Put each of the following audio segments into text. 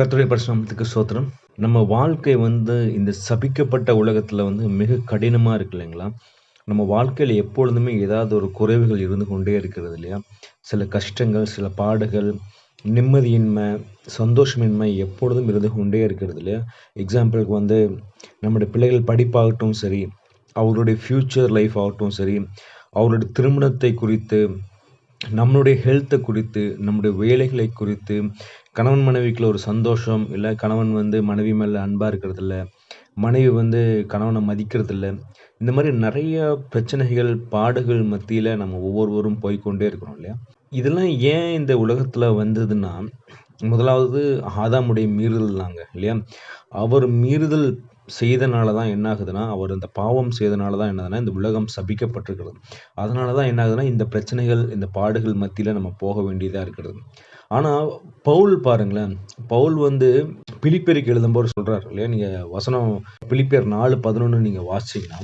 கத்துடைய பரிசுநாமத்துக்கு சோத்திரம் நம்ம வாழ்க்கை வந்து இந்த சபிக்கப்பட்ட உலகத்தில் வந்து மிக கடினமாக இருக்கு இல்லைங்களா? நம்ம வாழ்க்கையில் எப்பொழுதுமே ஏதாவது ஒரு குறைவுகள் இருந்து கொண்டே இருக்கிறது இல்லையா? சில கஷ்டங்கள், சில பாடுகள், நிம்மதியின்மை, சந்தோஷமின்மை எப்பொழுதும் இருந்து கொண்டே இருக்கிறது இல்லையா? எக்ஸாம்பிளுக்கு வந்து நம்முடைய பிள்ளைகள் படிப்பாகட்டும் சரி, அவர்களுடைய ஃப்யூச்சர் லைஃப் ஆகட்டும் சரி, அவருடைய திருமணத்தை குறித்து, நம்மளுடைய ஹெல்த்தை குறித்து, நம்முடைய வேலைகளை குறித்து, கணவன் மனைவிக்குள்ள ஒரு சந்தோஷம், இல்லை கணவன் வந்து மனைவி மேலே அன்பாக இருக்கிறதில்ல, மனைவி வந்து கணவனை மதிக்கிறதில்ல. இந்த மாதிரி நிறைய பிரச்சனைகள், பாடுகள் மத்தியில் நம்ம ஒவ்வொருவரும் போய்க்கொண்டே இருக்கிறோம் இல்லையா? இதெல்லாம் ஏன் இந்த உலகத்தில் வந்ததுன்னா, முதலாவது ஆதாமுடைய மீறுதல் தாங்க இல்லையா? அவர் மீறுதல் செய்தனால தான் என்ன ஆகுதுன்னா, அவர் இந்த பாவம் செய்தனால தான் என்னதுன்னா இந்த உலகம் சபிக்கப்பட்டிருக்கிறது. அதனால தான் என்ன ஆகுதுன்னா, இந்த பிரச்சனைகள், இந்த பாடுகள் மத்தியில் நம்ம போக வேண்டியதாக இருக்கிறது. ஆனால் பவுல் பாருங்களேன், பவுல் வந்து பிலிப்பியருக்கு எழுதும்போது சொல்கிறார் இல்லையா? நீங்கள் வசனம் பிலிப்பெர் நாலு பதினொன்று நீங்கள் வாசிச்சீங்கன்னா,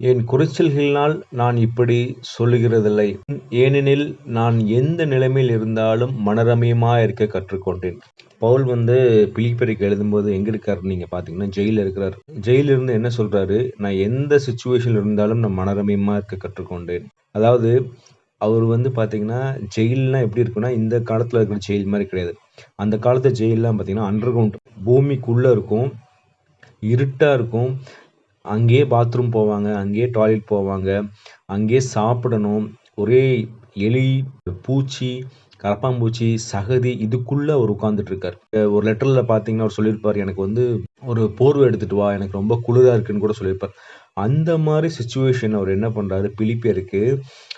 என் குறைச்சல்களினால் நான் இப்படி சொல்லுகிறதில்லை. ஏனெனில் நான் எந்த நிலைமையில் இருந்தாலும் மனரமயமாக இருக்க கற்றுக்கொண்டேன். பவுல் வந்து பிலிப்பியருக்கு எழுதும்போது எங்கே இருக்காரு நீங்கள் பார்த்தீங்கன்னா, ஜெயிலில் இருக்கிறார் ஜெயிலிருந்து இருந்து என்ன சொல்கிறாரு நான் எந்த சுச்சுவேஷனில் இருந்தாலும் நான் மனரம்யமா இருக்க கற்றுக்கொண்டேன். அதாவது அவர் வந்து பார்த்தீங்கன்னா, ஜெயிலெலாம் எப்படி இருக்குன்னா, இந்த காலத்தில் இருக்கிற ஜெயில் மாதிரி கிடையாது. அந்த காலத்து ஜெயில்லாம் பார்த்தீங்கன்னா, அண்டர் கிரவுண்ட் பூமிக்குள்ளே இருக்கும். இருட்டாக இருக்கும். அங்கேயே பாத்ரூம் போவாங்க. அங்கேயே டாய்லெட் போவாங்க. அங்கேயே சாப்பிடணும். ஒரே எலி, பூச்சி, கரப்பான்பூச்சி, சகதி இதுக்குள்ள அவர் உட்கார்ந்துட்டு இருக்காரு. ஒரு லெட்டர்ல பார்த்தீங்கன்னா, அவர் சொல்லியிருப்பார் எனக்கு வந்து ஒரு போர்வை எடுத்துட்டு வா. எனக்கு ரொம்ப குளிரா இருக்குன்னு கூட சொல்லியிருப்பார். அந்த மாதிரி சுச்சுவேஷன் அவர் என்ன பண்றாரு, பிலிப்பியருக்கு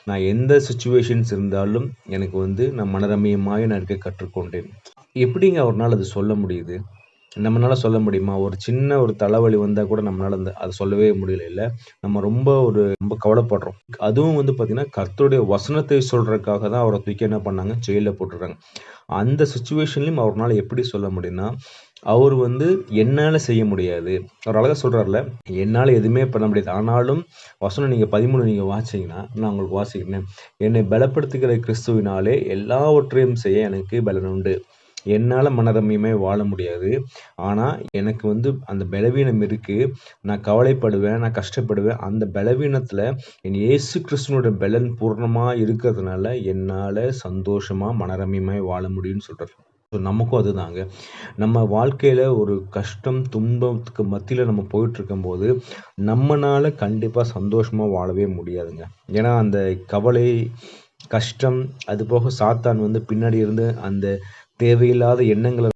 நான் எந்த சுச்சுவேஷன்ஸ் இருந்தாலும் எனக்கு வந்து நான் மனரம்யமாய் நான் இருக்க கற்றுக்கொண்டேன். எப்படிங்க அவர்னால அது சொல்ல முடியுது? நம்மனால சொல்ல முடியுமா? ஒரு சின்ன ஒரு தலைவலி வந்தால் கூட நம்மளால அந்த அதை சொல்லவே முடியல இல்லை நம்ம ரொம்ப ஒரு ரொம்ப கவலைப்படுறோம். அதுவும் வந்து பார்த்தீங்கன்னா, கர்த்தருடைய வசனத்தை சொல்றதுக்காக தான் அவரை தூக்கி என்ன பண்ணாங்க, ஜெயிலில் போட்டுடுறாங்க அந்த சுச்சுவேஷன்லையும் அவர்னால எப்படி சொல்ல முடியும்னா, அவர் வந்து என்னால் செய்ய முடியாது. அவர் அழகாக சொல்கிறார்ல என்னால் எதுவுமே பண்ண முடியாது. ஆனாலும் வசனம் நீங்கள் பதிமூணு நீங்கள் வாசிச்சீங்கன்னா, நான் உங்களுக்கு வாசிக்கிறேன். என்னை பலப்படுத்துகிற கிறிஸ்துவினாலே எல்லாவற்றையும் செய்ய எனக்கு பலன் உண்டு. என்னால் மனரம்யமாய் வாழ முடியாது. ஆனால் எனக்கு வந்து அந்த பலவீனம் இருக்குது நான் கவலைப்படுவேன். நான் கஷ்டப்படுவேன். அந்த பலவீனத்தில் என் இயேசு கிறிஸ்துவினுடைய பலன் பூர்ணமாக இருக்கிறதுனால, என்னால் சந்தோஷமாக மனரம்யமாய் வாழ முடியும்னு சொல்கிறார் ஸோ நமக்கும் அதுதாங்க. நம்ம வாழ்க்கையில் ஒரு கஷ்டம், துன்பத்துக்கு மத்தியில் நம்ம போயிட்டுருக்கும்போது, நம்மளால் கண்டிப்பாக சந்தோஷமாக வாழவே முடியாதுங்க. ஏன்னா, அந்த கவலை, கஷ்டம், அதுபோக சாத்தான் வந்து பின்னாடி இருந்து அந்த தேவையில்லாத எண்ணங்களை